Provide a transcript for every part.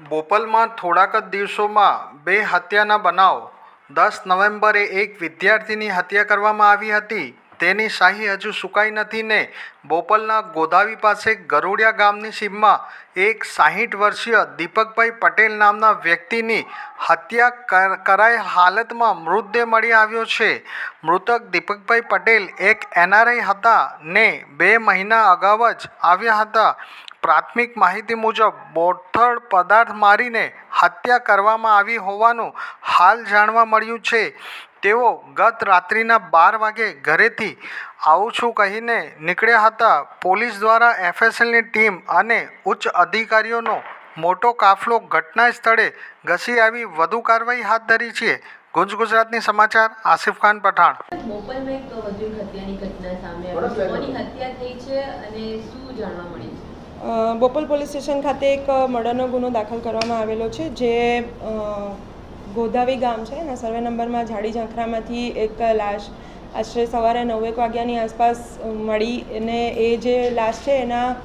બોપલમાં થોડાક જ દિવસોમાં બે હત્યાના બનાવ. દસ નવેમ્બરે એક વિદ્યાર્થીની હત્યા કરવામાં આવી હતી. તેની શાહી હજુ સુકાઈ નથી ને બોપલના ગોદાવી પાસે ગરોડિયા ગામની સીમમાં એક સાહીઠ વર્ષીય દીપકભાઈ પટેલ નામના વ્યક્તિની હત્યા કર- કરાયેલ હાલતમાં મૃતદેહ મળી આવ્યો છે. મૃતક દીપકભાઈ પટેલ એક એનઆરઆઈ હતા ને બે મહિના અગાઉ જ આવ્યા હતા. પ્રાથમિક માહિતી મુજબ બોથડ પદાર્થ મારીને હત્યા કરવામાં આવી હોવાનું હાલ જાણવા મળ્યું છે. તેઓ ગત રાત્રિના બાર વાગે ઘરેથી આવું છું કહીને નીકળ્યા હતા. પોલીસ દ્વારા એફએસએલની ટીમ અને ઉચ્ચ અધિકારીઓનો મોટો કાફલો ઘટના સ્થળે ઘસી આવી વધુ કાર્યવાહી હાથ ધરી છે. ગુંજ ગુજરાતની સમાચાર, આસિફ ખાન પઠાણ. બોપલમાં એક હત્યાની ઘટના સામે આવી કોની હત્યા થઈ છે અને શું જાણવા મળી છે? બોપલ પોલીસ સ્ટેશન ખાતે એક મર્ડરનો ગુનો દાખલ કરવામાં આવેલો છે, જે ગોદાવી ગામ છે. એના સર્વે નંબરમાં ઝાડી ઝાંખરામાંથી એક લાશ આશરે સવારે નવેક વાગ્યાની આસપાસ મળી અને એ જે લાશ છે એના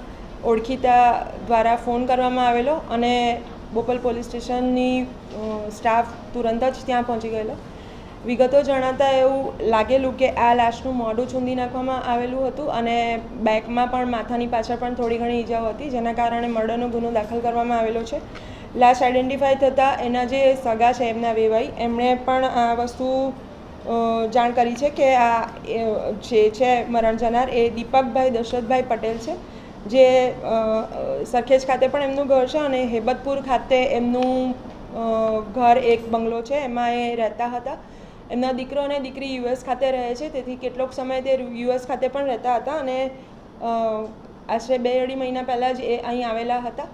ઓળખીતા દ્વારા ફોન કરવામાં આવેલો અને બોપલ પોલીસ સ્ટેશનની સ્ટાફ તુરંત જ ત્યાં પહોંચી ગયેલો. વિગતો જણાતા એવું લાગેલું કે આ લાશનું મોઢું છૂંદી નાખવામાં આવેલું હતું અને બેકમાં પણ માથાની પાછળ પણ થોડી ઘણી ઈજાઓ હતી, જેના કારણે મર્ડરનો ગુનો દાખલ કરવામાં આવેલો છે. લાશ આઈડેન્ટિફાઈ થતાં એના જે સગા છે, એમના વેવાઈ, એમણે પણ આ વસ્તુ જાણ કરી છે કે આ જે છે, મરણ જનાર એ દીપકભાઈ દશરથભાઈ પટેલ છે, જે સરખેજ ખાતે પણ એમનું ઘર છે અને હેબતપુર ખાતે એમનું ઘર એક બંગલો છે, એમાં એ રહેતા હતા. એમના દીકરો અને દીકરી યુએસ ખાતે રહે છે, તેથી કેટલોક સમય તે યુએસ ખાતે પણ રહેતા હતા અને આશરે બે અઢી મહિના પહેલાં જ એ અહીં આવેલા હતા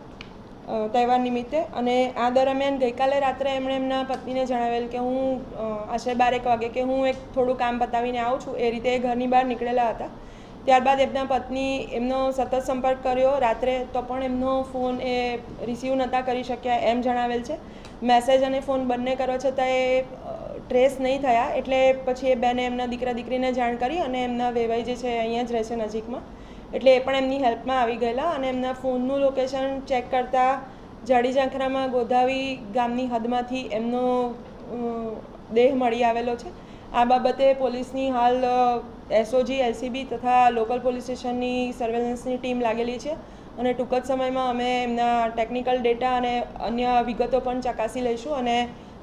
તહેવાર નિમિત્તે. અને આ દરમિયાન ગઈકાલે રાત્રે એમણે એમના પત્નીને જણાવેલ કે હું આશરે બારેક વાગે કે હું એક થોડું કામ પતાવીને આવું છું, એ રીતે ઘરની બહાર નીકળેલા હતા. ત્યારબાદ એમના પત્ની એમનો સતત સંપર્ક કર્યો. રાત્રે તો પણ એમનો ફોન એ રિસીવ નહોતા કરી શક્યા એમ જણાવેલ છે. મેસેજ અને ફોન બંને કરો છતાં એ ટ્રેસ નહીં થયા, એટલે પછી એ બેને એમના દીકરા દીકરીને જાણ કરી અને એમના વેવાઈ જે છે અહીંયા જ રહે છે નજીકમાં. એટલે એ પણ એમની હેલ્પમાં આવી ગયેલા અને એમના ફોનનું લોકેશન ચેક કરતાં જાડી ઝાંખરામાં ગોધાવી ગામની હદમાંથી એમનો દેહ મળી આવેલો છે. આ બાબતે પોલીસની હાલ એસઓજી એલસીબી તથા લોકલ પોલીસ સ્ટેશનની સર્વેલન્સની ટીમ લાગેલી છે અને ટૂંક જ સમયમાં અમે એમના ટેકનિકલ ડેટા અને અન્ય વિગતો પણ ચકાસી લઈશું અને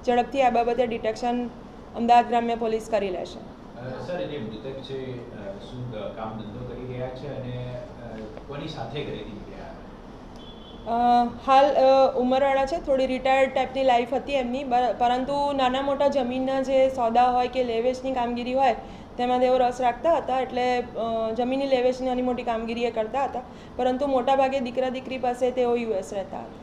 ઝડપથી આ બાબતે ડિટેક્શન અમદાવાદ ગ્રામ્ય પોલીસ કરી લેશે. સર જે મૃતક છે શું કામ ધંધો કરી રહ્યા છે અને કોની સાથે ઘરેથી નીકળ્યા અ, હાલ ઉંમરવાળા છે થોડી રિટાયર્ડ ટાઈપની લાઈફ હતી એમની પરંતુ નાના મોટા જમીનના જે સોદા હોય કે લેવેચની કામગીરી હોય તેમાં તેઓ રસ રાખતા હતા એટલે જમીનની લેવેચની નાની મોટી કામગીરી એ કરતા હતા પરંતુ મોટાભાગે દીકરા દીકરી પાસે તેઓ યુએસ રહેતા હતા.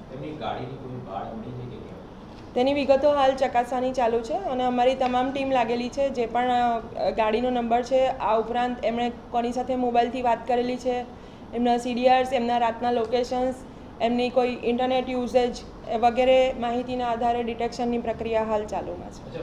તેની વિગતો હાલ ચકાસવાની ચાલુ છે અને અમારી તમામ ટીમ લાગેલી છે જે પણ ગાડીનો નંબર છે, આ ઉપરાંત એમણે કોની સાથે મોબાઈલથી વાત કરેલી છે, એમના સીડીઆર્સ, એમના રાતના લોકેશન્સ, એમની કોઈ ઇન્ટરનેટ યુઝેજ વગેરે માહિતીના આધારે ડિટેક્શનની પ્રક્રિયા હાલ ચાલુમાં છે.